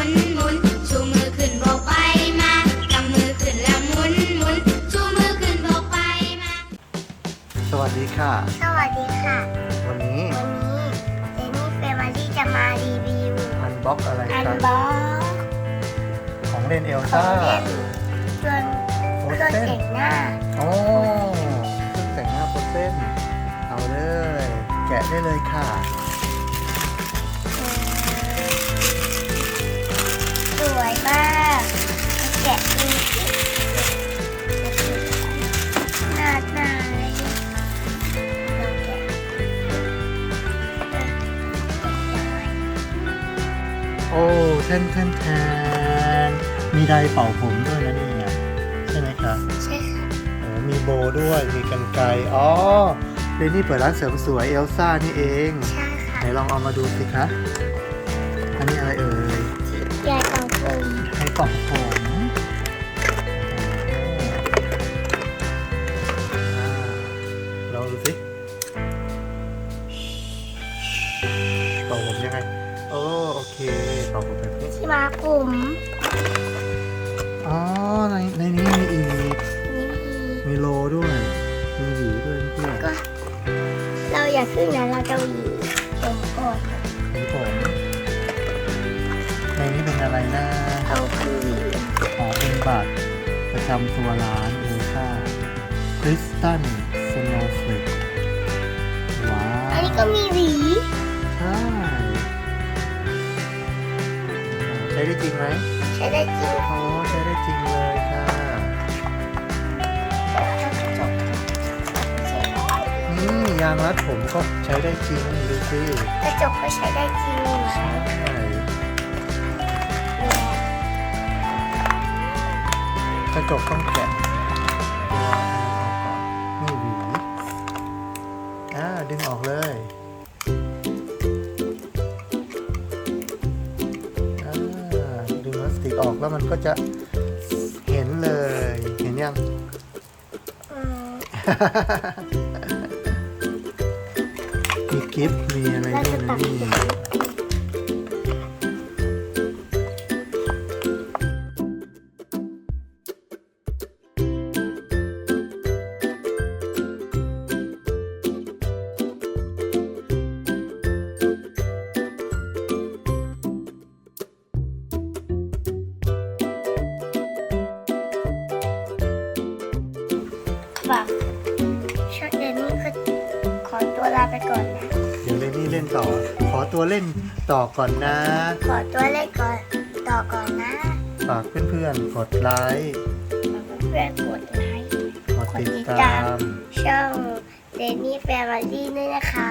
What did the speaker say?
สวัสดีค่ะ สวัสดีค่ะ วันนี้วันนี้เจนนี่เฟมารี่จะมารีวิวมันบล็อกอะไรอันคะบ็อกของเล่นเอลขอซ่างเล่นเครื่องโฟเครื่องเซนแต่งหน้าโอ้เครื่องแต่งหน้าโฟเซนเอาเลย แกะได้เลยค่ะ โอ้แทนแทนแทนมีไดร์เป่าผมด้วยนะเนี่ยใช่ไหมคะใช่ค่ะโอ้มีโบด้วยมีกันไกรอ๋อเรนนี่เปิดร้านเสริมสวยเอลซ่านี่เองใช่ค่ะไหนลองเอามาดูสิคะอันนี้อะไรเอ่ยยายของผมให้กล่องผม โอ้โอเคเป่าผมแบบนี้ที่มาผมอ๋อในในนี้มีอีก นี่มีโลด้วย มีหวีด้วยเพื่อนก็เราอยากขึ้นนะเราจะหวีผมก่อนหวีผมในนี้เป็นอะไรนะเอาคือหวีขอเป็นบัตรประจำตัวร้านเอลซ่าคริสตันสโน ช้ได้จริงไหมใช้ได้จริงโอ้ใช้ได้จริงเลยค่ะจบนี่ยางรัดผมก็ใช้ได้จริงดูสิกระจกก็ใช้ได้จริงนะใช่กระจกต้องแกะตัวอันนั้นออกก่อนนี่หวีอ่าดึงออกเลย ดึงพลาสติกออกแล้วมันก็จะเห็นเลย เห็นยังอืมมีกิฟต์มีอะไรเราด้วจะยตันะดนี่ ฝากช่วงเดือนนี้ก็ขอตัวลาไปก่อนนะ เดี๋ยวเล่นนี่เล่นต่อ ขอตัวเล่นต่อก่อนนะ ขอตัวเล่นก่อนต่อก่อนนะฝากเพื่อนๆ กดไลค์เพื่อนๆกดไลค์กดติดตาม ช่องเดนนี่แฟมิลี่ด้วยนะคะ